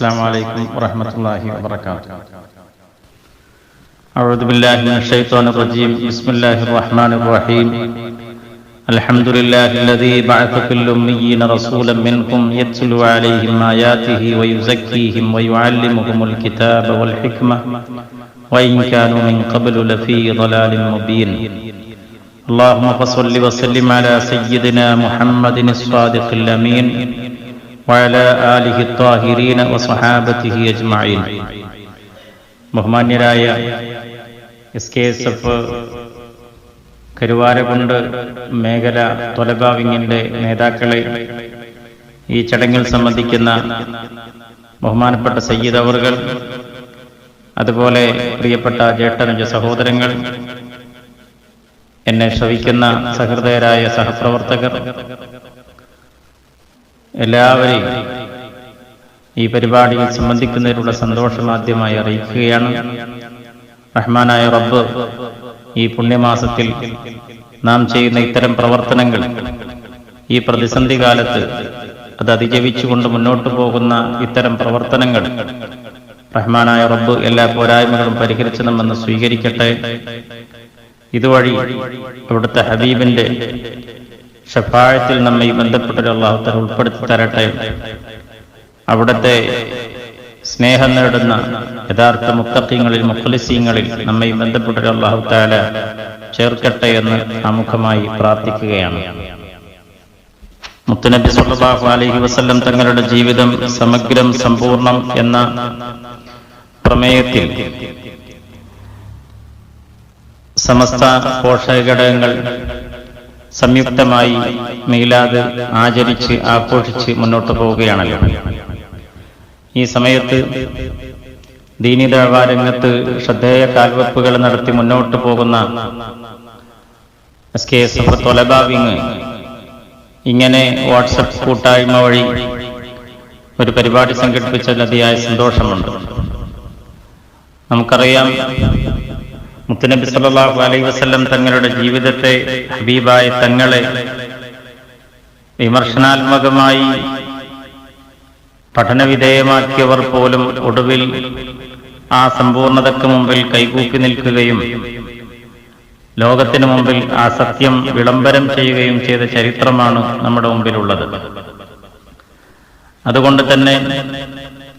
السلام عليكم ورحمة الله وبركاته. أعوذ بالله من الشيطان الرجيم. بسم الله الرحمن الرحيم. الحمد لله الذي بعث في الأميين رسولا منكم يتلو عليهم آياته ويزكيهم ويعلمهم الكتاب والحكمة وإن كانوا من قبل لفي ضلال مبين. اللهم فصل وسلم على سيدنا محمد الصادق الأمين. وعلى آله الطاهرين وصحابته أجمعين ബഹുമാന്യരായ S K S F Karuvarakundu മേഖല തൊലബാവിങ്ങിന്റെ നേതാക്കളെ ഈ ചടങ്ങിൽ സംബന്ധിക്കുന്ന ബഹുമാനപ്പെട്ട സയ്യിദ് അവറുകൾ അതുപോലെ പ്രിയപ്പെട്ട ജ്യേഷ്ഠനുജ സഹോദരങ്ങൾ എന്നെ ശ്രവിക്കുന്ന സഹൃദയരായ സഹപ്രവർത്തകർ എല്ലാവരെയും ഈ പരിപാടിയിൽ സംബന്ധിക്കുന്നതിനുള്ള സന്തോഷം ആദ്യമായി അറിയിക്കുകയാണ്. റഹ്മാനായ റബ്ബ് ഈ പുണ്യമാസത്തിൽ നാം ചെയ്യുന്ന ഇത്തരം പ്രവർത്തനങ്ങൾ ഈ പ്രതിസന്ധി കാലത്ത് അത് അതിജീവിച്ചുകൊണ്ട് മുന്നോട്ടു പോകുന്ന ഇത്തരം പ്രവർത്തനങ്ങൾ റഹ്മാനായ റബ്ബ് എല്ലാ പോരായ്മകളും പരിഹരിച്ചണമെന്ന് സ്വീകരിക്കട്ടെ. ഇതുവഴി അവിടുത്തെ ഹബീബിന്റെ ഷഫായത്തിൽ നമ്മെ ബന്ധപ്പെട്ടൊരു അള്ളാഹുത്തർ ഉൾപ്പെടുത്തി തരട്ടെ. അവിടുത്തെ സ്നേഹം നേടുന്ന യഥാർത്ഥ മുത്തക്കിങ്ങളിൽ മുഖലിസീങ്ങളിൽ നമ്മെ ബന്ധപ്പെട്ടൊരു അള്ളാഹുത്താല ചേർക്കട്ടെ എന്ന് ആമുഖമായി പ്രാർത്ഥിക്കുകയാണ്. മുത്തുനബി സുല്ലാഹു അലഹി വസല്ലം തങ്ങളുടെ ജീവിതം സമഗ്രം സമ്പൂർണം എന്ന പ്രമേയത്തിൽ സമസ്ത പോഷകഘടകങ്ങൾ സംയുക്തമായി മീലാദ് ആചരിച്ച് ആഘോഷിച്ച് മുന്നോട്ട് പോവുകയാണല്ലോ. ഈ സമയത്ത് ദീനിദഴവാ രംഗത്ത് ശ്രദ്ധേയ കാൽവെപ്പുകൾ നടത്തി മുന്നോട്ട് പോകുന്ന എസ് കെ എസ് എഫ് തൊലബാവിങ് ഇങ്ങനെ വാട്സപ്പ് കൂട്ടായ്മ വഴി ഒരു പരിപാടി സംഘടിപ്പിച്ചതിൽ അതിയായ സന്തോഷമുണ്ട്. നമുക്കറിയാം മുത്തുനബി സല്ലാഹു അലൈഹി വസ്ലം തങ്ങളുടെ ജീവിതത്തെ ഹബീബായ തങ്ങളെ വിമർശനാത്മകമായി പഠനവിധേയമാക്കിയവർ പോലും ഒടുവിൽ ആ സമ്പൂർണതയ്ക്ക് മുമ്പിൽ കൈകൂപ്പി നിൽക്കുകയും ലോകത്തിനു മുമ്പിൽ ആ സത്യം വിളംബരം ചെയ്യുകയും ചെയ്ത ചരിത്രമാണ് നമ്മുടെ മുമ്പിലുള്ളത്. അതുകൊണ്ട് തന്നെ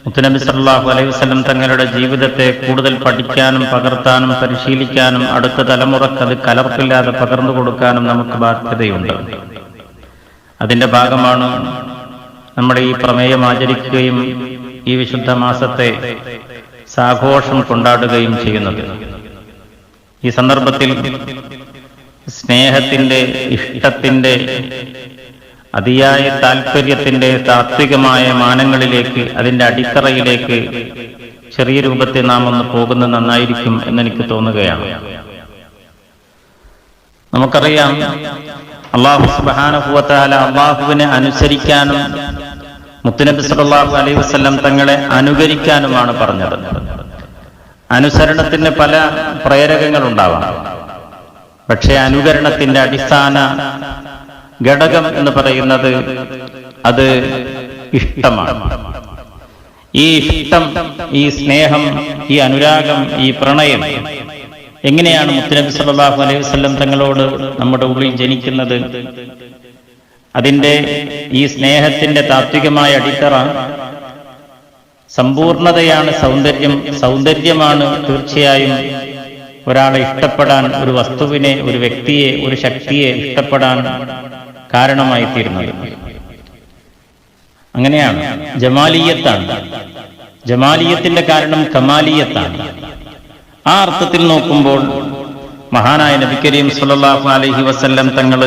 മുത്തുനബി സല്ലാഹു അലൈഹി വസല്ലം തങ്ങളുടെ ജീവിതത്തെ കൂടുതൽ പഠിക്കാനും പകർത്താനും പരിശീലിക്കാനും അടുത്ത തലമുറയ്ക്ക് അത് കലർപ്പില്ലാതെ പകർന്നു കൊടുക്കാനും നമുക്ക് ബാധ്യതയുണ്ട്. അതിന്റെ ഭാഗമാണ് നമ്മൾ ഈ പ്രമേയം ആചരിക്കുകയും ഈ വിശുദ്ധ മാസത്തെ സാഘോഷം കൊണ്ടാടുകയും ചെയ്യുന്നത്. ഈ സന്ദർഭത്തിൽ സ്നേഹത്തിന്റെ ഇഷ്ടത്തിന്റെ അതിയായ താല്പര്യത്തിന്റെ താത്വികമായ മാനങ്ങളിലേക്ക് അതിന്റെ അടിത്തറയിലേക്ക് ചെറിയ രൂപത്തിൽ നാം ഒന്ന് പോകുന്നത് നന്നായിരിക്കും എന്നെനിക്ക് തോന്നുകയാണ്. നമുക്കറിയാം അള്ളാഹു സുബാനുഭവത്താല അള്ളാഹുവിനെ അനുസരിക്കാനും മുത്തുനബി സല്ലല്ലാഹു അലൈഹി വസല്ലം തങ്ങളെ അനുകരിക്കാനുമാണ് പറഞ്ഞത്. അനുസരണത്തിന് പല പ്രേരകങ്ങൾ ഉണ്ടാവാം പക്ഷേ അനുകരണത്തിന്റെ അടിസ്ഥാന ഘടകം എന്ന് പറയുന്നത് അത് ഇഷ്ടമാണ്. ഈ ഇഷ്ടം ഈ സ്നേഹം ഈ അനുരാഗം ഈ പ്രണയം എങ്ങനെയാണ് മുത്തനബി സല്ലല്ലാഹു അലൈഹി വസല്ലം തങ്ങളോട് നമ്മുടെ ഉള്ളിൽ ജനിക്കുന്നത്? അതിന്റെ ഈ സ്നേഹത്തിന്റെ താത്വികമായ അടിത്തറ സമ്പൂർണതയാണ് സൗന്ദര്യം സൗന്ദര്യമാണ് തീർച്ചയായും ഒരാളെ ഇഷ്ടപ്പെടാൻ ഒരു വസ്തുവിനെ ഒരു വ്യക്തിയെ ഒരു ശക്തിയെ ഇഷ്ടപ്പെടാൻ കാരണമായി തീരുന്നത് അങ്ങനെയാണ് ജമാലിയത്താണ്. ജമാലിയത്തിന്റെ കാരണം കമാലിയത്താണ്. ആ അർത്ഥത്തിൽ നോക്കുമ്പോൾ മഹാനായ നബി കരീം സുല്ലാഹു അലഹി വസല്ലം തങ്ങൾ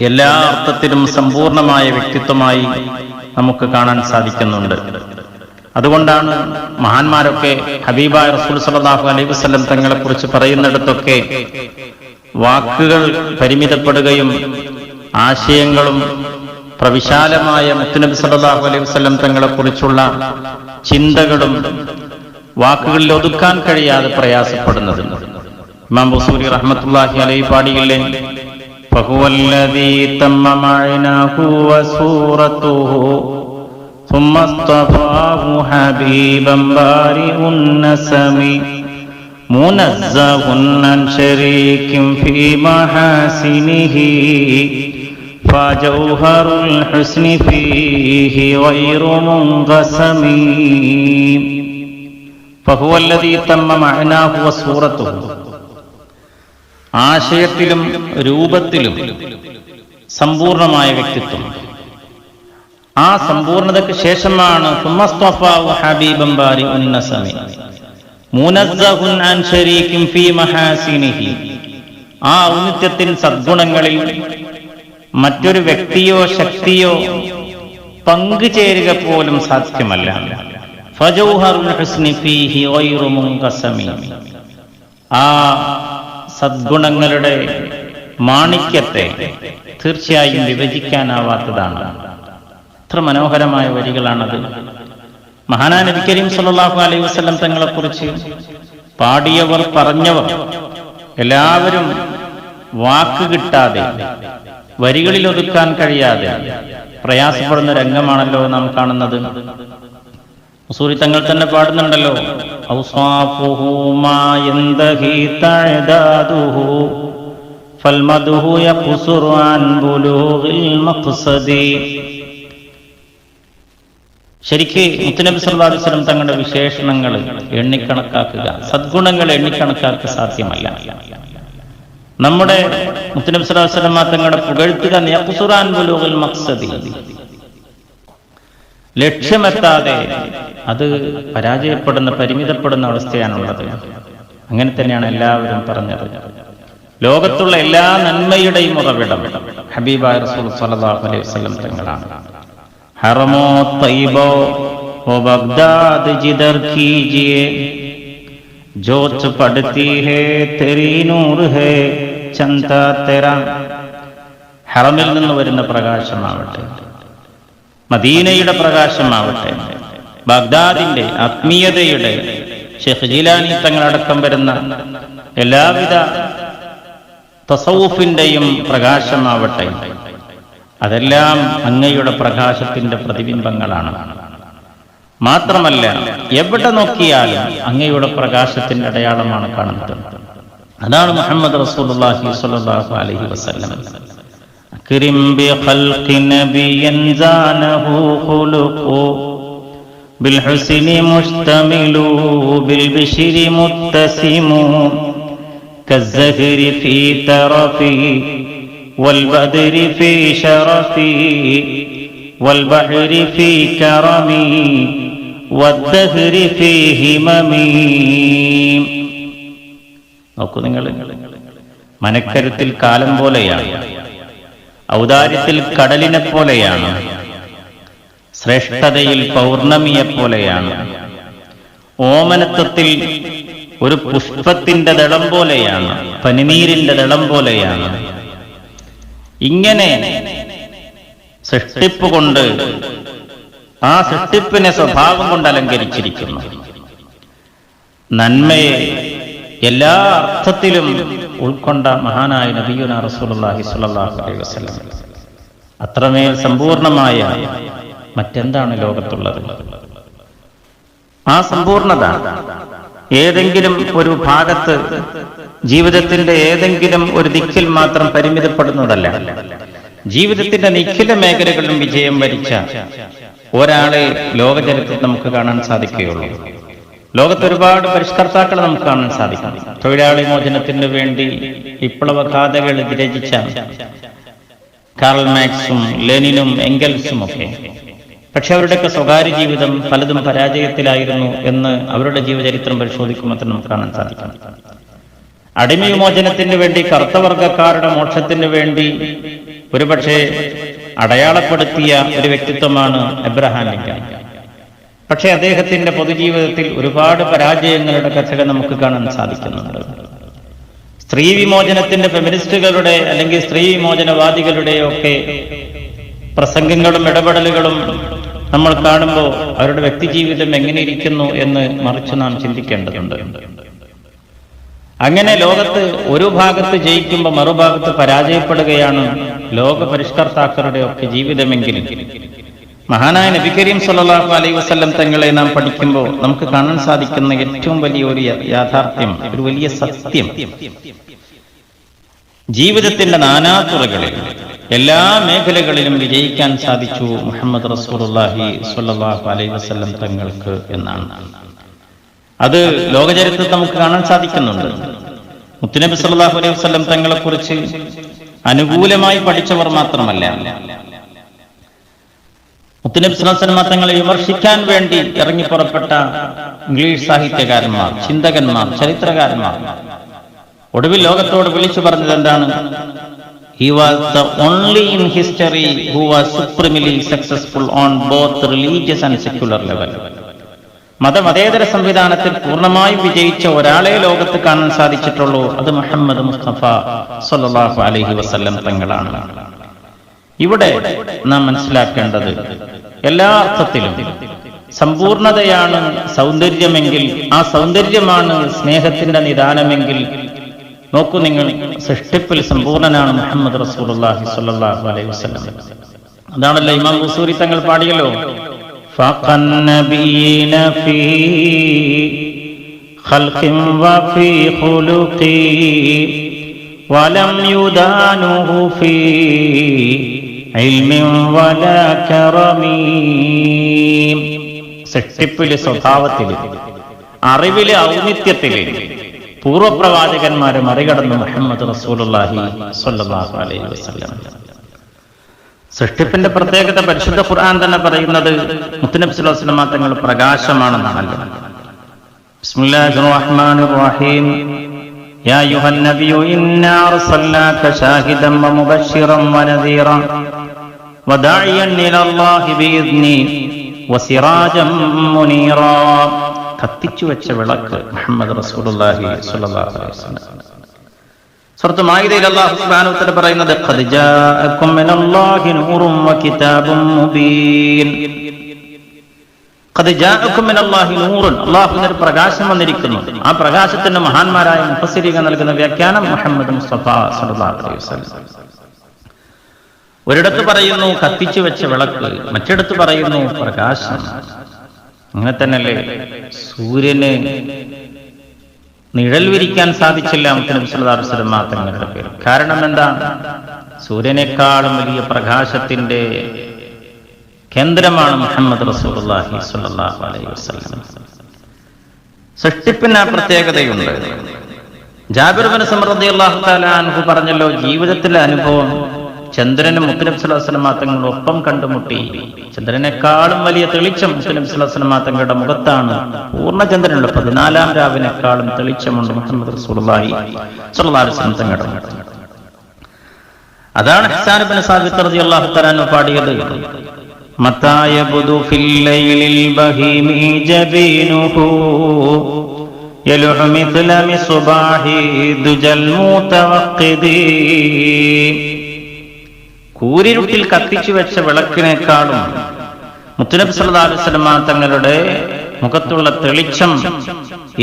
എല്ലാ അർത്ഥത്തിലും സമ്പൂർണമായ വ്യക്തിത്വമായി നമുക്ക് കാണാൻ സാധിക്കുന്നുണ്ട്. അതുകൊണ്ടാണ് മഹാന്മാരൊക്കെ ഹബീബായ റസൂൽ സലാഹു അലൈഹി വസല്ലം തങ്ങളെ കുറിച്ച് പറയുന്നിടത്തൊക്കെ വാക്കുകൾ പരിമിതപ്പെടുകയും ആശയങ്ങളും പ്രവിശാലമായ മുത്തുനബി സല്ലല്ലാഹു അലൈഹി വസല്ലം തങ്ങളെ കുറിച്ചുള്ള ചിന്തകളും വാക്കുകളിൽ ഒതുക്കാൻ കഴിയാതെ പ്രയാസപ്പെടുന്നത് ഇമാം ബുസൂരി റഹ്മത്തുള്ളാഹി അലൈഹി പാടിയില്ലേ فهو الذي تم معناه وسورته ثم اصطفاه حبيبا بارئ النسم منزه عن شريك في محاسنه فجوهر الحسن فيه غير منقسم فهو الذي تم معناه وصورته ആശയത്തിലും രൂപത്തിലും സമ്പൂർണമായ വ്യക്തിത്വം ആ സമ്പൂർണതയ്ക്ക് ശേഷമാണ് സുമസ്തഫാവു ഹബീബം ബാരി ഉന്നസമി മുനസ്സഹുൻ അൻ ശരീക്കും ഫീ മഹാസിനിഹി ആ ഔന്നിത്യത്തിൻ സദ്ഗുണങ്ങളിൽ മറ്റൊരു വ്യക്തിയോ ശക്തിയോ പങ്കുചേരുക പോലും സാധ്യമല്ല. ആ സദ്ഗുണങ്ങളുടെ മാണിക്യത്തെ തീർച്ചയായും വിഭജിക്കാനാവാത്തതാണ്. എത്ര മനോഹരമായ വരികളാണത്. മഹാനാ നബി കരീം സല്ലല്ലാഹു അലൈഹി വസല്ലം തങ്ങളെക്കുറിച്ച് പാടിയവർ പറഞ്ഞവർ എല്ലാവരും വാക്ക് കിട്ടാതെ വരികളിൽ ഒതുക്കാൻ കഴിയാതെ പ്രയാസപ്പെടുന്ന രംഗമാണല്ലോ നാം കാണുന്നത്. സൂരി തങ്ങൾ തന്നെ പാടുന്നുണ്ടല്ലോ. ശരിക്ക് മുത്തുനബി സല്ലല്ലാഹു അലൈഹി തങ്ങളുടെ വിശേഷണങ്ങൾ എണ്ണിക്കണക്കാക്കുക സദ്ഗുണങ്ങൾ എണ്ണിക്കണക്കാക്കുക സാധ്യമല്ല. നമ്മുടെ മുത്തനബ് സലാസ്ലമ തങ്ങളുടെ പുകഴ്ത്തുക ലക്ഷ്യമെത്താതെ അത് പരാജയപ്പെടുന്ന പരിമിതപ്പെടുന്ന അവസ്ഥയാണുള്ളത്. അങ്ങനെ തന്നെയാണ് എല്ലാവരും പറഞ്ഞത്. ലോകത്തുള്ള എല്ലാ നന്മയുടെയും ഉറവിടം ഹബീബായ റസൂൽ സലാഹു അലൈഹി വസ്ലം തങ്ങളാണ്. ഹറമോ തൈബോ ബഗ്ദാദ് ജിദർ കീജിയേ जोत पड़ती है तेरी नूर है ചന്ത തെര ഹറമിൽ നിന്ന് വരുന്ന പ്രകാശമാവട്ടെ മദീനയുടെ പ്രകാശമാവട്ടെ ബഗ്ദാദിന്റെ ആത്മീയതയുടെ ഷെഖ് ജീലാനി തങ്ങളടക്കം വരുന്ന എല്ലാവിധ തസവുഫിന്റെയും പ്രകാശമാവട്ടെ അതെല്ലാം അങ്ങയുടെ പ്രകാശത്തിന്റെ പ്രതിബിംബങ്ങളാണ് മാത്രമല്ല എവിടെ നോക്കിയാലും അങ്ങയുടെ പ്രകാശത്തിന്റെ അടയാളമാണ് കാണുന്നത് അതാണ് മുഹമ്മദ് റസൂലുള്ളാഹി സ്വല്ലല്ലാഹു അലൈഹി വസല്ലം أكرم بخلق نبيا زانه خلق بالحسن مشتمل بالبشر متسم كالزهر في ترفي والبدر في شرفي والبحر في كرمي والدهر في هممي നോക്കൂ നിങ്ങൾ മനക്കരുത്തിൽ കാലം പോലെയാണ് ഔദാര്യത്തിൽ കടലിനെ പോലെയാണ് ശ്രേഷ്ഠതയിൽ പൗർണമിയെ പോലെയാണ് ഓമനത്വത്തിൽ ഒരു പുഷ്പത്തിന്റെ ദളം പോലെയാണ് പനിനീരിന്റെ ദളം പോലെയാണ് ഇങ്ങനെ സൃഷ്ടിപ്പ് കൊണ്ട് ആ സൃഷ്ടിപ്പിനെ സ്വഭാവം കൊണ്ട് അലങ്കരിച്ചിരിക്കുന്നു. നന്മയെ എല്ലാ അർത്ഥത്തിലും ഉൾക്കൊണ്ട മഹാനായ നബിയുന റസൂലുള്ളാഹി സ്വല്ലല്ലാഹു അലൈഹി വസല്ലം. അത്രമേൽ സമ്പൂർണമായ മറ്റെന്താണ് ലോകത്തുള്ളത്? ആ സമ്പൂർണത ഏതെങ്കിലും ഒരു ഭാഗത്ത് ജീവിതത്തിന്റെ ഏതെങ്കിലും ഒരു ദിക്കിൽ മാത്രം പരിമിതപ്പെടുന്നതല്ല. ജീവിതത്തിന്റെ നിഖില മേഖലകളിലും വിജയം വരിച്ച ഒരാളെ ലോകചരിത്രത്തിൽ നമുക്ക് കാണാൻ സാധിക്കുകയുള്ളൂ. ലോകത്ത് ഒരുപാട് പരിഷ്കർത്താക്കളെ നമുക്ക് കാണാൻ സാധിക്കും. തൊഴിലാളി മോചനത്തിന് വേണ്ടി വിപ്ലവഗാഥകൾ രചിച്ച കാർൽ മാക്സും ലെനിനും എങ്കൽസും ഒക്കെ. പക്ഷെ അവരുടെയൊക്കെ സ്വകാര്യ ജീവിതം പലതും പരാജയത്തിലായിരുന്നു എന്ന് അവരുടെ ജീവചരിത്രം പരിശോധിക്കുമ്പോൾ തന്നെ നമുക്ക് കാണാൻ സാധിക്കും. അടിമവിമോചനത്തിന് വേണ്ടി കറുത്തവർഗക്കാരുടെ മോക്ഷത്തിന് വേണ്ടി ഒരുപക്ഷെ അടയാളപ്പെടുത്തിയ ഒരു വ്യക്തിത്വമാണ് എബ്രഹാം ലിങ്കൻ പക്ഷെ അദ്ദേഹത്തിന്റെ പൊതുജീവിതത്തിൽ ഒരുപാട് പരാജയങ്ങളുടെ കഥകൾ നമുക്ക് കാണാൻ സാധിക്കുന്നുണ്ട്. സ്ത്രീ വിമോചനത്തിന്റെ ഫെമിനിസ്റ്റുകളുടെ അല്ലെങ്കിൽ സ്ത്രീ വിമോചനവാദികളുടെ ഒക്കെ പ്രസംഗങ്ങളും ഇടപെടലുകളും നമ്മൾ കാണുമ്പോൾ അവരുടെ വ്യക്തിജീവിതം എങ്ങനെ ഇരിക്കുന്നു എന്ന് മറിച്ച് നാം ചിന്തിക്കേണ്ടതുണ്ട്. അങ്ങനെ ലോകത്ത് ഒരു ഭാഗത്ത് ജയിക്കുമ്പോൾ മറുഭാഗത്ത് പരാജയപ്പെടുകയാണ് ലോക പരിഷ്കർത്താക്കളുടെ ഒക്കെ ജീവിതമെങ്കിൽ. മഹാനായ നബി കരീം സല്ലല്ലാഹു അലൈഹി വസല്ലം തങ്ങളെ നാം പഠിക്കുമ്പോൾ നമുക്ക് കാണാൻ സാധിക്കുന്ന ഏറ്റവും വലിയ ഒരു യാഥാർത്ഥ്യം ഒരു വലിയ സത്യം. ജീവിതത്തിന്റെ നാനാതുറകളിൽ എല്ലാ മേഖലകളിലും വിജയിക്കാൻ സാധിച്ചു മുഹമ്മദ് സ്വല്ലല്ലാഹു അലൈഹി വസല്ലം തങ്ങൾക്ക് എന്നാണ്. അത് ലോകചരിത്രത്തിൽ നമുക്ക് കാണാൻ സാധിക്കുന്നുണ്ട്. മുത്തുനബി സല്ലാഹു അലൈഹി വസ്ലം തങ്ങളെ കുറിച്ച് അനുകൂലമായി പഠിച്ചവർ മാത്രമല്ല. മുത്തുനബി സ്വലാസ്ലമ തങ്ങളെ വിമർശിക്കാൻ വേണ്ടി ഇറങ്ങി പുറപ്പെട്ട ഇംഗ്ലീഷ് സാഹിത്യകാരന്മാർ ചിന്തകന്മാർ ചരിത്രകാരന്മാർ ഒടുവിൽ ലോകത്തോട് വിളിച്ചു പറഞ്ഞത് എന്താണ്? He was the only in history who was supremely successful on both religious and secular level മതമതേതര സംവിധാനത്തിൽ പൂർണമായും വിജയിച്ച ഒരാളെ ലോകത്ത് കാണാൻ സാധിച്ചിട്ടുള്ളൂ. അത് മുഹമ്മദ് മുസ്തഫ സല്ലല്ലാഹു അലഹി വസ്ല്ലം തങ്ങളാണ്. ഇവിടെ നാം മനസ്സിലാക്കേണ്ടത് എല്ലാ അർത്ഥത്തിലും സമ്പൂർണതയാണ് സൗന്ദര്യമെങ്കിൽ ആ സൗന്ദര്യമാണ് സ്നേഹത്തിന്റെ നിദാനമെങ്കിൽ. നോക്കൂ നിങ്ങൾ സൃഷ്ടിപ്പിൽ സമ്പൂർണനാണ് മുഹമ്മദ് സ്വല്ലല്ലാഹു അലൈഹി വസ്ലം അതാണല്ലോ ഇമാം ഹുസൂരി തങ്ങൾ പാടിയല്ലോ. فاق النبيين في خلق وفي خلق ولم يدانه في علم ولا كرم സൃഷ്ടിപ്പിലെ സ്വഭാവത്തില് അറിവിലെ ഔന്നിത്യത്തില് പൂർവപ്രവാചകന്മാരെ മറികടന്ന് മുഹമ്മദ് റസൂലുള്ളാഹി സ്വല്ലല്ലാഹു അലൈഹി വസല്ലം സൃഷ്ടിപ്പിന്റെ പ്രത്യേകത പരിശുദ്ധ ഖുർആൻ തന്നെ പറയുന്നത് മുത്തനബി സ്വല്ലല്ലാഹു അലൈഹി വസല്ലം തങ്ങൾ പ്രകാശമാണെന്നാണല്ലോ ബിസ്മില്ലാഹിർ റഹ്മാനിർ റഹീം يا أيها النبي إنا أرسلناك شاهدا ومبشرا ونذيرا وداعيا إلى الله بإذنه وسراجا منيرا കത്തിച്ചു വെച്ച വിളക്ക് മുഹമ്മദ് റസൂലുള്ളാഹി സ്വല്ലല്ലാഹു അലൈഹി വസല്ലം പറയുന്നത് പ്രകാശം വന്നിരിക്കുന്നു. ആ പ്രകാശത്തിന് മഹാന്മാരായ മുഫസ്സിരികൾ നൽകുന്ന വ്യാഖ്യാനം മുഹമ്മദ് മുസ്തഫ ഒരിടത്ത് പറയുന്നു കത്തിച്ചു വെച്ച വിളക്ക്. മറ്റിടത്ത് പറയുന്നു പ്രകാശം. അങ്ങനെ തന്നെയല്ലേ? സൂര്യന് നിഴൽ വിരിക്കാൻ സാധിച്ചില്ല മുത്തനബി വസല്ലം തങ്ങളുടെ പേര് കാരണം എന്താണ് സൂര്യനേക്കാളും വലിയ പ്രകാശത്തിന്റെ കേന്ദ്രമാണ് മുഹമ്മദ് അലൈഹി സൃഷ്ടിപ്പിന് ആ പ്രത്യേകതയുണ്ട്. ജാബിർ ബിൻ റളിയല്ലാഹു തആല അൻഹു പറഞ്ഞല്ലോ ജീവിതത്തിലെ അനുഭവം ചന്ദ്രനും മുത്തനബി സ്വല്ലല്ലാഹു അലൈഹി വസല്ലം തങ്ങളുടെ ഒപ്പം കണ്ടുമുട്ടി ചന്ദ്രനേക്കാളും വലിയ തെളിച്ചം മുത്തനബി സ്വല്ലല്ലാഹു അലൈഹി വസല്ലം തങ്ങളുടെ മുഖത്താണ് പൂർണ്ണചന്ദ്രനുള്ള പതിനാലാം രാവിനേക്കാളും തെളിച്ചമുണ്ട് മുഹമ്മദ് റസൂലുള്ളാഹി സ്വല്ലല്ലാഹു അലൈഹി വസല്ലം തങ്ങളുടെ മുഖത്ത് അതാണ് ഹസാൻ ബിൻ സാബിത്ത് റളിയല്ലാഹു തആല അൻഹു പാടിയത് متى يبدو في الليل البهيم جبينه يلح مثل مصباح دجى المتوقد കൂരിരുട്ടിൽ കത്തിച്ചു വെച്ച വിളക്കിനേക്കാളും മുത്തുനബി സല്ലല്ലാഹു അലൈഹി വസല്ലമ തങ്ങളുടെ മുഖത്തുള്ള തെളിച്ചം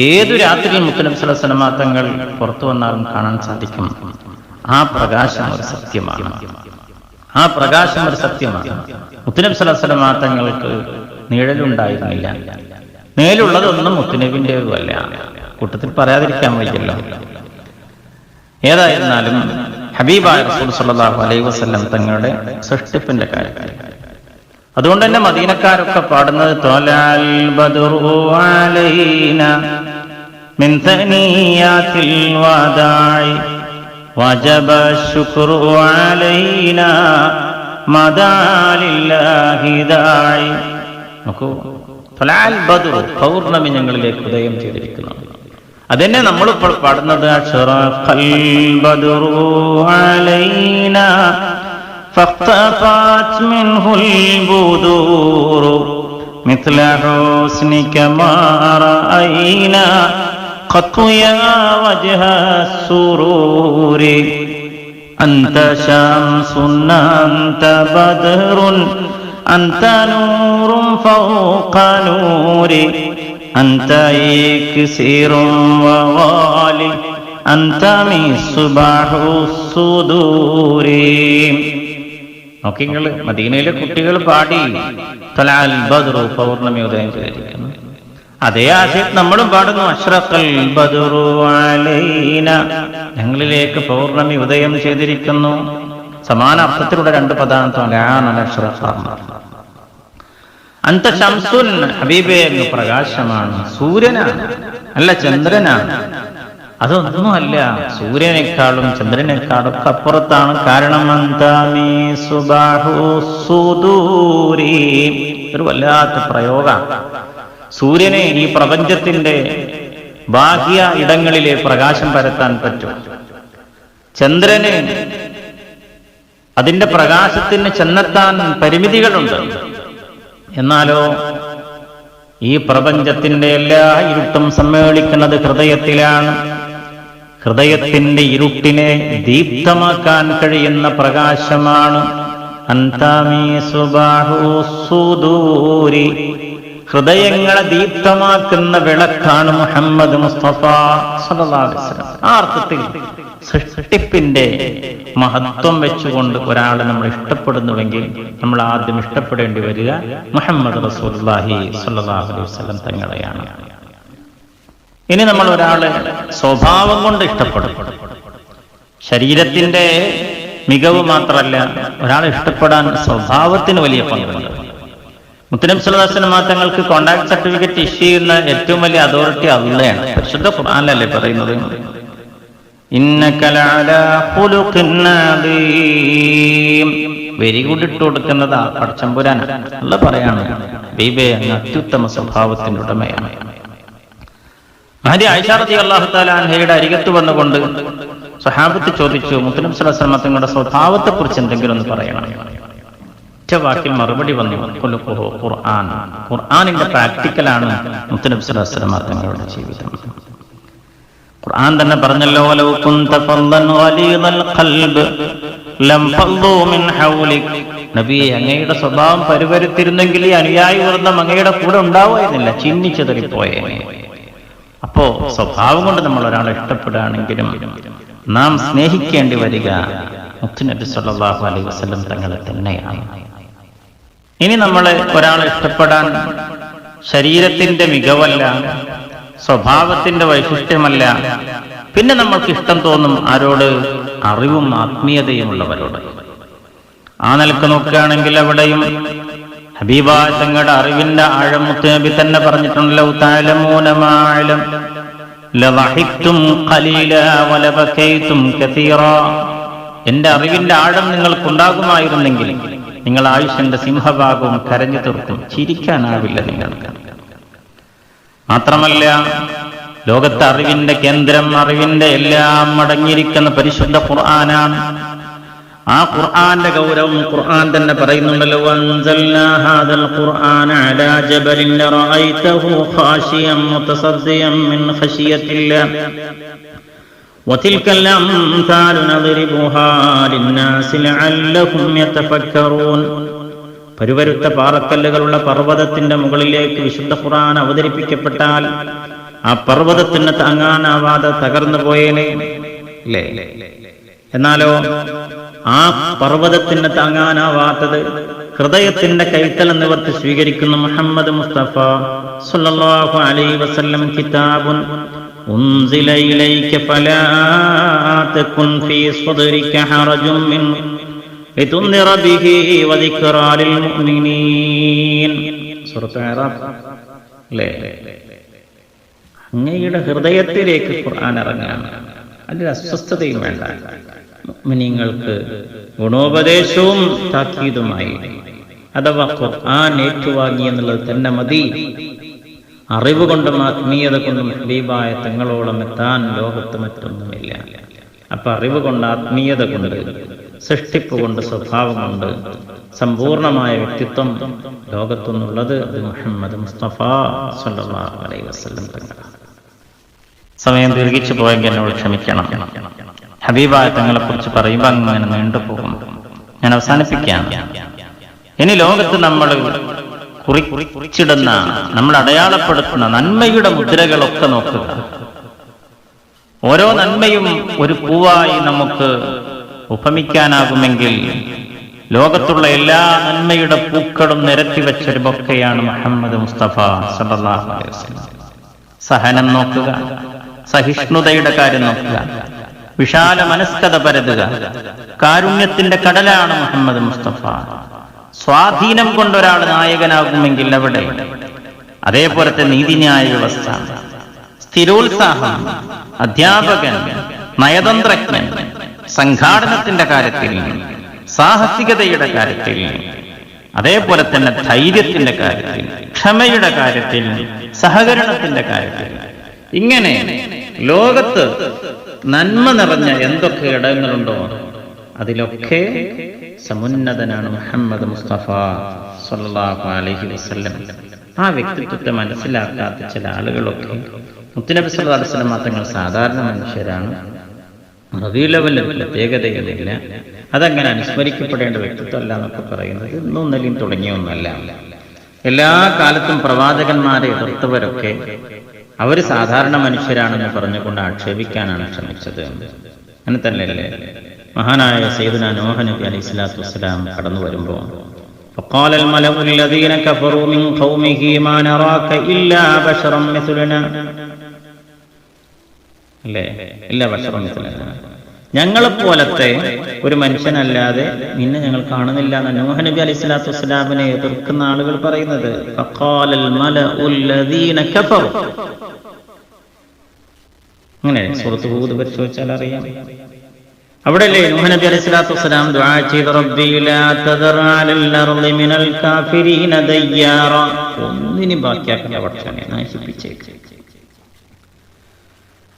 ഏതു രാത്രിയിൽ മുത്തുനബി സല്ലല്ലാഹു അലൈഹി വസല്ലമ തങ്ങൾ പുറത്തു വന്നാലും കാണാൻ സാധിക്കും. ആ പ്രകാശം ഒരു സത്യമാണ്. ആ പ്രകാശം ഒരു സത്യമാണ്. മുത്തുനബി സലഹുലമ തങ്ങൾക്ക് നിഴലുണ്ടായിരുന്നില്ല. മേലുള്ളതൊന്നും മുത്തുനബിന്റെതുമല്ല കൂട്ടത്തിൽ പറയാതിരിക്കാൻ വയ്യല്ലോ. ഏതായിരുന്നാലും ഹബീബായ റസൂൽ സല്ലല്ലാഹു അലൈഹി വസല്ലം തങ്ങളുടെ സൃഷ്ടിപ്പിന്റെ കാര്യത്തിൽ അതുകൊണ്ട് തന്നെ മദീനക്കാരൊക്കെ പാടുന്നത് ത്വലഅൽ ബദ്റു അലൈന മിൻ തനിയാത്തിൽ വദാഇ وجب الشكر علينا مدى لله ദായി നോക്കൂ ഫലാൽ ബദർ പൗർണമി ഞങ്ങളിലേക്ക് ഉദയം ചെയ്തിരിക്കുന്നു അതന്നെ നമ്മൾ ഇപ്പോൾ പാടുന്നത് അഷ്റഖൽ ബദറു അലൈന فاختفت منه البدور مثل حسنك ما رأينا قط يا وجه السرور أنت شمس أنت بدر أنت نور فوق نور أنت إكسير وغالي أنت مصباح الصدور നോക്കിങ്ങൾ മദീനയിലെ കുട്ടികൾ പാടി തലാൽ ബദ്റു പൗർണമി ഉദയം ചെയ്തിരിക്കുന്നു അതേ ആശയം നമ്മളും പാടുന്നു അഷ്റഖൽ ബദ്റു അലൈന ഞങ്ങളിലേക്ക് പൗർണമി ഉദയം ചെയ്തിരിക്കുന്നു സമാന അർത്ഥത്തിലുള്ള രണ്ട് പദാർത്ഥം അന്ത ശംസുൻ ഹബീബെ അങ്ങ് പ്രകാശമാണ്. സൂര്യനാണ്. അല്ല ചന്ദ്രനാണ്. അതൊന്നുമല്ല സൂര്യനേക്കാളും ചന്ദ്രനേക്കാളും ഒക്കെ അപ്പുറത്താണ്. കാരണം ഒരു വല്ലാത്ത പ്രയോഗ സൂര്യനെ ഈ പ്രപഞ്ചത്തിന്റെ ബാഹ്യ ഇടങ്ങളിലെ പ്രകാശം പരത്താൻ പറ്റും. ചന്ദ്രന് അതിന്റെ പ്രകാശത്തിന് ചെന്നെത്താൻ പരിമിതികളുണ്ട്. എന്നാലോ ഈ പ്രപഞ്ചത്തിന്റെ എല്ലാ ഇരുട്ടും സമ്മേളിക്കുന്നത് ഹൃദയത്തിലാണ്. ഹൃദയത്തിന്റെ ഇരുട്ടിനെ ദീപ്തമാക്കാൻ കഴിയുന്ന പ്രകാശമാണ്. ഹൃദയങ്ങളെ ദീപ്തമാക്കുന്ന വിളക്കാണ് മുഹമ്മദ് മുസ്തഫ. ആ അർത്ഥത്തിൽ സൃഷ്ടിപ്പിന്റെ മഹത്വം വെച്ചുകൊണ്ട് ഒരാളെ നമ്മൾ ഇഷ്ടപ്പെടുന്നുവെങ്കിൽ നമ്മൾ ആദ്യം ഇഷ്ടപ്പെടേണ്ടി വരിക മുഹമ്മദ് റസൂലുള്ളാഹി സ്വല്ലല്ലാഹു അലൈഹി വസല്ലം തങ്ങളെയാണ്. ഇനി നമ്മൾ ഒരാളെ സ്വഭാവം കൊണ്ട് ഇഷ്ടപ്പെടും. ശരീരത്തിന്റെ മികവ് മാത്രമല്ല ഒരാളെ ഇഷ്ടപ്പെടാൻ സ്വഭാവത്തിന് വലിയ പങ്കുണ്ട്. മുത്തലിം സുല്ലാസ്ലം തങ്ങൾക്ക് കോണ്ടാക്ട് സർട്ടിഫിക്കറ്റ് ഇഷ്യൂ ചെയ്യുന്ന ഏറ്റവും വലിയ അതോറിറ്റി അള്ളയാണ്. പരിശുദ്ധ ഖുർആാനല്ലേ പറയുന്നത്? വെരി ഗുഡ് ഇട്ട് കൊടുക്കുന്നത് ആ പടച്ചമ്പുരാനാണ് അല്ല പറയാണ് ബീബെ അങ്ങ് അത്യുത്തമ സ്വഭാവത്തിന്റെ ഉടമയാണ്. മഹരി ആയിഷാറത്തി അള്ളാഹു അരികത്ത് വന്നുകൊണ്ട് സഹാബത്ത് ചോദിച്ചു മുത്തലിം സ്വലം തങ്ങളുടെ സ്വഭാവത്തെ കുറിച്ച് എന്തെങ്കിലും ഒന്ന് പറയണം. ഒറ്റ മറുപടി വന്നു ഖുർആൻ. ഖുർആനിന്റെ പ്രാക്ടിക്കലാണ് മുത്തലിം സ്വലം തങ്ങളുടെ ജീവിതം. ഖുർആൻ തന്നെ പറഞ്ഞല്ലോ ലൗ ഖൽബ് ലം മിൻ നബി അങ്ങയുടെ സ്വഭാവം പരിവരുത്തിരുന്നെങ്കിൽ ഈ അനുയായി വൃന്ദം അങ്ങയുടെ കൂടെ ഉണ്ടാവുമായിരുന്നില്ല ചിന്നിച്ചെതറിപ്പോയേ അപ്പോ സ്വഭാവം കൊണ്ട് നമ്മൾ ഒരാളെ ഇഷ്ടപ്പെടുകയാണെങ്കിലും നാം സ്നേഹിക്കേണ്ടി വരിക മുത്തുനബി സല്ലല്ലാഹു അലൈഹി വസല്ലം തങ്ങളെ തന്നെയാണ്. ഇനി നമ്മൾ ഒരാളെ ഇഷ്ടപ്പെടാൻ ശരീരത്തിന്റെ മികവല്ല സ്വഭാവത്തിന്റെ വൈശിഷ്ട്യമല്ല. പിന്നെ നമ്മൾക്ക് ഇഷ്ടം തോന്നും ആരോട്? അറിവും ആത്മീയതയും ഉള്ളവരോട് ആ നിലയ്ക്ക് നോക്കുകയാണെങ്കിൽ അവിടെയും ഹബീബ അറിവിന്റെ ആഴം മുത്തുനബി തന്നെ പറഞ്ഞിട്ടുണ്ടല്ലോ എന്റെ അറിവിന്റെ ആഴം നിങ്ങൾക്കുണ്ടാകുമായിരുന്നെങ്കിൽ നിങ്ങൾ ആയുഷന്റെ സിംഹഭാഗവും കരഞ്ഞു തീർക്കും. ചിരിക്കാനാവില്ല നിങ്ങൾക്ക് മാത്രമല്ല ലോകത്തെ അറിവിന്റെ കേന്ദ്രം അറിവിന്റെ എല്ലാം അടങ്ങിയിരിക്കുന്ന പരിശുദ്ധ ഖുർആനാണ് ആ ഖുർആന്റെ ഗൗരവം ഖുർആൻ തന്നെ പറയുന്നുണ്ടല്ലോ അൻസൽനാ ഹാദൽ ഖുർആന അലാ ജബലിൻ ലറഅയ്തഹു ഖാശിയം മുതസദ്ദിയം മിൻ ഖശിയത്തില്ലാ وتلك الأمثال نضربها للناس لعلهم يتفكرون പരുവരുത്ത പാറക്കല്ലുകളുള്ള പർവതത്തിന്റെ മുകളിലേക്ക് വിശുദ്ധ ഖുറാൻ അവതരിപ്പിക്കപ്പെട്ടാൽ ആ പർവതത്തിന് താങ്ങാനാവാതെ തകർന്നു പോയേനെ. എന്നാലോ ആ പർവതത്തിന് താങ്ങാനാവാത്തത് ഹൃദയത്തിന്റെ കൈത്തൽ എന്നിവർക്ക് സ്വീകരിക്കുന്നു മുഹമ്മദ് മുസ്തഫ സല്ലല്ലാഹു അലൈഹി വസല്ലം കിതാബുൻ ഉൻസില ഇലൈക ഫലാ തകുൻ ഫീ സ്വദരിക മിൻ لتنذر به وذكرى للمؤمنين സൂറത്ത് അറാഫ് അല്ലേ അങ്ങയുടെ ഹൃദയത്തിലേക്ക് ഖുർആൻ ഇറങ്ങാണ് അതിൽ അസ്വസ്ഥതയും വേണ്ട മുഅ്മിനീങ്ങൾക്ക് ഗുണോപദേശവും താക്കീതുമായി അഥവാ ഖുർആൻ ഏറ്റുവാങ്ങി എന്നുള്ളത് തന്നെ മതി അറിവ് കൊണ്ടും ആത്മീയത കൊണ്ടും ഹബീബായ തങ്ങളോളം എത്താൻ ലോകത്ത് മറ്റൊന്നുമില്ല അപ്പൊ അറിവ് കൊണ്ട് ആത്മീയത കൊണ്ട് സൃഷ്ടിപ്പ് കൊണ്ട് സ്വഭാവമുണ്ട് സമ്പൂർണമായ വ്യക്തിത്വം ലോകത്തുനിന്നുള്ളത് അത് മുഹമ്മദ് മുസ്തഫ അലൈഹി വസല്ലം സമയം ദീർഘിച്ചു പോയെങ്കിൽ എന്നോട് ക്ഷമിക്കണം. ഹബീബായ തങ്ങളെ കുറിച്ച് പറയുമ്പോൾ അങ്ങനെ നീണ്ടുപോകും ഞാൻ അവസാനിപ്പിക്കാം ഇനി ലോകത്ത് നമ്മൾ കുറി കുറിച്ചിടുന്ന നമ്മൾ അടയാളപ്പെടുത്തുന്ന നന്മയുടെ മുദ്രകളൊക്കെ നോക്കുക. ഓരോ നന്മയും ഒരു പൂവായി നമുക്ക് ഉപമിക്കാനാകുമെങ്കിൽ ലോകത്തുള്ള എല്ലാ നന്മയുടെ പൂക്കളും നിരത്തി വെച്ചൊരു ബൊക്കയാണ് മുഹമ്മദ് മുസ്തഫ അലൈഹി സഹനം നോക്കുക സഹിഷ്ണുതയുടെ കാര്യം നോക്കുക വിശാല മനസ്കത പരതുക. കാരുണ്യത്തിന്റെ കടലാണ് മുഹമ്മദ് മുസ്തഫ. സ്വാധീനം കൊണ്ടൊരാൾ നായകനാകുമെങ്കിൽ അവിടെ അതേപോലത്തെ നീതിന്യായ വ്യവസ്ഥ. സ്ഥിരോത്സാഹം അധ്യാപകൻ നയതന്ത്രജ്ഞൻ സംഘാടനത്തിന്റെ കാര്യത്തിൽ സാഹസികതയുടെ കാര്യത്തിൽ അതേപോലെ തന്നെ ധൈര്യത്തിന്റെ കാര്യത്തിൽ ക്ഷമയുടെ കാര്യത്തിൽ സഹകരണത്തിന്റെ കാര്യത്തിൽ. ഇങ്ങനെ ലോകത്ത് നന്മ നിറഞ്ഞ എന്തൊക്കെ ഇടങ്ങളുണ്ടോ അതിലൊക്കെ സമുന്നതനാണ് മുഹമ്മദ് മുസ്തഫ സല്ലാഹു അലഹി വസല്ലം. ആ വ്യക്തിത്വത്തെ മനസ്സിലാക്കാത്ത ചില ആളുകളൊക്കെ മുത്തനബി സല്ലാ അലൈഹി മാത്രങ്ങൾ സാധാരണ മനുഷ്യരാണ്. റബീലവന്റെ പ്രത്യേകതകളില്ല അതങ്ങനെ അനുസ്മരിക്കപ്പെടേണ്ട വ്യക്തിത്വമല്ല എന്നൊക്കെ പറയുന്നത് ഇന്നും ഇന്നലെയും തുടങ്ങിയ ഒന്നല്ല എല്ലാ കാലത്തും പ്രവാചകന്മാരെ എതിർത്തവരൊക്കെ അവർ സാധാരണ മനുഷ്യരാണെന്ന് പറഞ്ഞുകൊണ്ട് ആക്ഷേപിക്കാനാണ് ശ്രമിച്ചത് അങ്ങനെ തന്നെയല്ലേ മഹാനായ സയ്യിദുന നോഹ നബി അലൈഹി സ്വലാത്തു വസ്സലാം കടന്നു വരുമ്പോൾ فقال الملأ الذين كفروا من قومه ما نراك إلا بشرا مثلنا അല്ലേ? എല്ലാ വർഷം ഞങ്ങളെ പോലത്തെ ഒരു മനുഷ്യനല്ലാതെ നിന്നെ ഞങ്ങൾ കാണുന്നില്ല എന്ന് നോഹ നബി അലൈഹി സ്വലാത്തു വസ്സലാമിനെ എതിർക്കുന്ന ആളുകൾ പറയുന്നത്. അങ്ങനെ സുഹൃത്ത് ഭൂത് പരിശോധിച്ചാൽ അറിയാം. അവിടെ അല്ലേ നോഹ നബി അലൈഹി സ്വലാത്തു വസ്സലാം ദുആ ചെയ്ത? റബ്ബി ലാ തദർ അലൽ മിനൽ കാഫിരീന ദയ്യാറ. ഒന്നിനും ബാക്കിയാക്കണ്ട പക്ഷേ നശിപ്പിച്ചേക്ക്.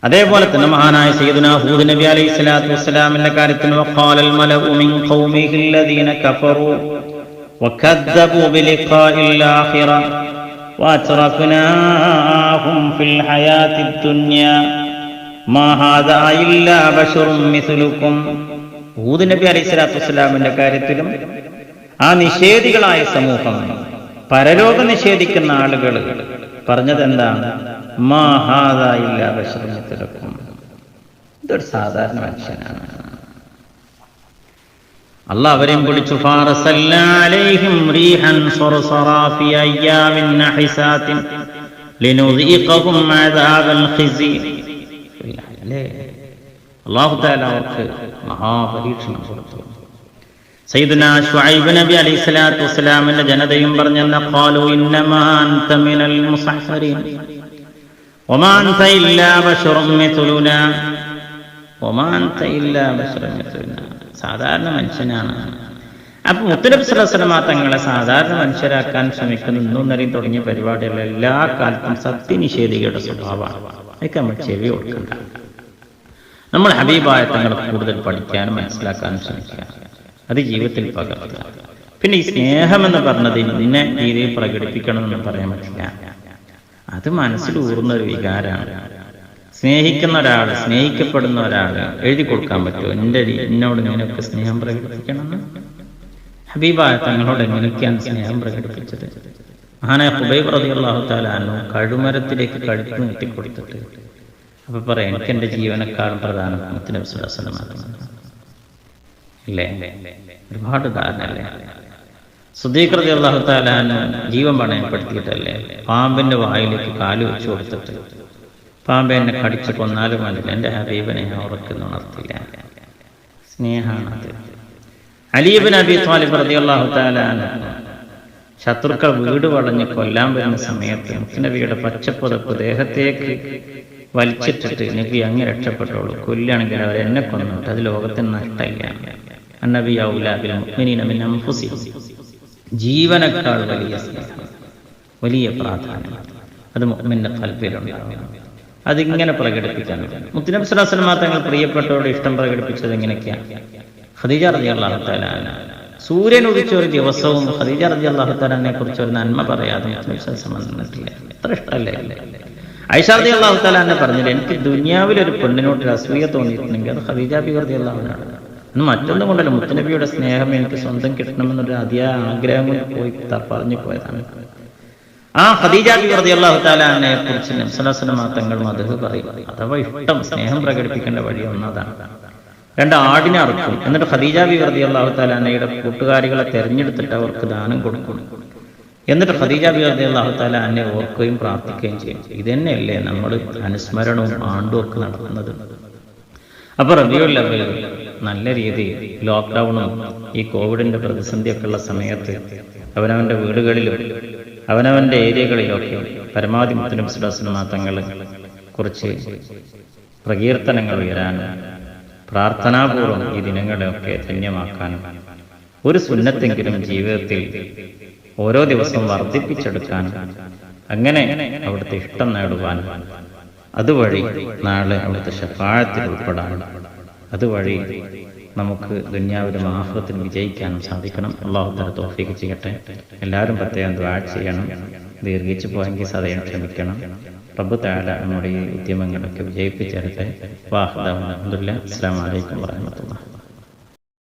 അതേപോലെ തന്നെ മഹാനായ സയ്യിദുന ഹൂദ് നബി അലൈഹി സ്വലാത്തു വസ്സലാമിന്റെ കാര്യത്തിൽ വഖാലൽ മലഉ മിൻ ഖൗമിഹി الذين كفروا وكذبوا بلقاء الآخرة وأترفناهم في الحياة الدنيا ما هذا إلا بشر مثلكم ഹൂദ് നബി അലൈഹി സ്വലാത്തു വസ്സലാമിന്റെ കാര്യത്തിലും ആ നിഷേധികളായ സമൂഹം പരലോക നിഷേധിക്കുന്ന ആളുകൾ പറഞ്ഞത് എന്താണ് മാഹാദായില്ല ബഷറമിത്തിലക്കും ഇതൊരു സാധാരണ മനുഷ്യനാണ്. അല്ല അവരെയും വിളിച്ചു തആല അവർക്ക് മഹാപരീക്ഷണം കൊടുത്തു. സയ്യിദുന ശുഐബ് നബി അലൈഹി സ്വലാത്തു വസ്സലാമിന്റെ ജനതയും പറഞ്ഞെന്ന ഖാലു ഇന്നമാ അൻത മിനൽ സാധാരണ മനുഷ്യനാണ്. അപ്പൊ മുത്തനബി സ്വലമ തങ്ങളെ സാധാരണ മനുഷ്യരാക്കാൻ ശ്രമിക്കുന്ന ഇന്നും തുടങ്ങിയ പരിപാടികൾ എല്ലാ കാലത്തും സത്യനിഷേധികളുടെ സ്വഭാവമാണ്. അതൊക്കെ നമ്മൾ ചെവി കൊടുക്കണ്ട. നമ്മൾ ഹബീബായ തങ്ങളെ കൂടുതൽ പഠിക്കാനും മനസ്സിലാക്കാനും ശ്രമിക്കുക. അത് ജീവിതത്തിൽ പകർത്തുക. പിന്നെ ഈ സ്നേഹം എന്ന് പറഞ്ഞത് ഇന്ന രീതിയിൽ പ്രകടിപ്പിക്കണം എന്ന് പറയാൻ പറ്റില്ല. അത് മനസ്സിൽ ഊർന്ന ഒരു വികാരമാണ് സ്നേഹിക്കുന്ന ഒരാൾ സ്നേഹിക്കപ്പെടുന്ന ഒരാൾ എഴുതി കൊടുക്കാൻ പറ്റുമോ? എന്റെ എന്നോട് ഇങ്ങനെയൊക്കെ സ്നേഹം പ്രകടിപ്പിക്കണമെന്ന്? ഹബീബായ തങ്ങളോട് എങ്ങനെയൊക്കെയാണ് സ്നേഹം പ്രകടിപ്പിച്ചത്? മഹാനായ ഹുബൈബ് റതി അള്ളാഹു താലാനു കഴുമരത്തിലേക്ക് കഴുത്ത് നീട്ടിക്കൊടുത്തിട്ട് അപ്പൊ പറയാം എനിക്ക് എന്റെ ജീവനക്കാളും പ്രധാന ഇല്ലേ ഒരുപാട് ധാരണല്ലേ സുദീഖ്രതി അള്ളാഹു താലാന് ജീവൻ പണയപ്പെടുത്തിയിട്ടല്ലേ? പാമ്പിന്റെ വായിലേക്ക് കാൽ വെച്ചു കൊടുത്തിട്ട് പാമ്പ് എന്നെ കടിച്ചു കൊന്നാലും വേണ്ടില്ല എന്റെ ഹബീബിനെ ഞാൻ ഉറക്കുന്നു ഉണർത്തില്ല. സ്നേഹാണത്. അലീബിൻ അബി താലിബ് റതി അള്ളാഹു താലാന് ശത്രുക്കൾ വീട് വളഞ്ഞ് കൊല്ലാൻ വരുന്ന സമയത്ത് മുത്തുനബിയുടെ പച്ചപ്പുതപ്പ് ദേഹത്തേക്ക് വലിച്ചിട്ടിട്ട് നബി അങ്ങ് രക്ഷപ്പെട്ടോളൂ. കൊല്ലാണെങ്കിൽ അവർ എന്നെ കൊന്നിട്ട് അത് ലോകത്തിന് നഷ്ടമില്ല. അന്നബി ഔലാബിൽ മുഅ്മിനീന മിൻ അൻഫുസിഹിം. ജീവനേക്കാൾ വലിയ വലിയ പ്രാധാന്യം. അത് മുഹമ്മിന്റെ കൽബിലുണ്ടാവും അതിങ്ങനെ പ്രകടിപ്പിക്കാൻ മുത്തിനബ് സ്വലാസ്ലമ തങ്ങൾ പ്രിയപ്പെട്ടവരുടെ ഇഷ്ടം പ്രകടിപ്പിച്ചത് എങ്ങനെയൊക്കെയാണ് ഖദീജ റതി അള്ളാഹു താലാന സൂര്യൻ ഉദിച്ച ഒരു ദിവസവും ഖദീജ റതി അള്ളാഹു താലാനെ കുറിച്ച് ഒരു നന്മ പറയാതെ നിന്നിട്ടില്ല എത്ര ഇഷ്ടമല്ലേ ഐഷാർദി അള്ളാഹു താലാനെ പറഞ്ഞില്ല എനിക്ക് ദുനിയാവിലൊരു ഒരു അസൂയ തോന്നിയിട്ടുണ്ടെങ്കിൽ അത് ഖദീജ ബി റതി അള്ളാഹുനാണ് ഇന്ന് മറ്റൊന്നും കൊണ്ടല്ല. മുത്തനബിയുടെ സ്നേഹം എനിക്ക് സ്വന്തം കിട്ടണമെന്നൊരു അതിയായ ആഗ്രഹം കൊണ്ട് പോയി പറഞ്ഞു പോയതാണ് ആ ഖദീജ റളിയല്ലാഹു കുറിച്ച് നബ്സലാസ്ലമ തങ്ങൾ മധു പറയും. അഥവാ ഇഷ്ടം സ്നേഹം പ്രകടിപ്പിക്കേണ്ട വഴി ഒന്നതാണ്. രണ്ട് ആടിനെ അറുക്കും. എന്നിട്ട് ഖദീജ ബി റതി അള്ളാഹു താലാനയുടെ കൂട്ടുകാരികളെ തെരഞ്ഞെടുത്തിട്ട് അവർക്ക് ദാനം കൊടുക്കും. എന്നിട്ട് റതി അള്ളാഹു താല എന്നെ ഓർക്കുകയും പ്രാർത്ഥിക്കുകയും ചെയ്യും. ഇതന്നെയല്ലേ നമ്മൾ അനുസ്മരണവും ആണ്ടും ഒക്കെ നടത്തുന്നത്. അപ്പൊ റബിയുൽ നല്ല രീതിയിൽ ലോക്ക്ഡൗണും ഈ കോവിഡിന്റെ പ്രതിസന്ധിയൊക്കെ ഉള്ള സമയത്ത് അവനവന്റെ വീടുകളിലും അവനവന്റെ ഏരിയകളിലൊക്കെ പരമാവധി മുത്തലിം സുലാസ്ലമ തങ്ങൾ കുറിച്ച് പ്രകീർത്തനങ്ങൾ ഉയരാനും പ്രാർത്ഥനാപൂർവം ഈ ദിനങ്ങളെയൊക്കെ ധന്യമാക്കാനും ഒരു സുന്നത്തെങ്കിലും ജീവിതത്തിൽ ഓരോ ദിവസവും വർദ്ധിപ്പിച്ചെടുക്കാനും അങ്ങനെ അവിടുത്തെ ഇഷ്ടം നേടുവാനും അതുവഴി നാളെ അവിടുത്തെ ഷഫാഴത്തിൽ ഉൾപ്പെടാനും അതുവഴി നമുക്ക് ദുന്യാവിലും ആഹ്ലത്തിൽ വിജയിക്കാനും സാധിക്കണം. അള്ളാഹു തല തോഫിക്ക് ചെയ്യട്ടെ. എല്ലാവരും പ്രത്യേകം ദ്വാ ചെയ്യണം. ദീർഘിച്ചു പോയെങ്കിൽ സദയം ക്ഷമിക്കണം. റബ്ബ് താല നമ്മുടെ ഈ ഉദ്യമങ്ങളൊക്കെ വിജയിപ്പിച്ചേരട്ടെ വാഹദ അസ്സാം വലൈക്കും വാഹമത്തുള്ള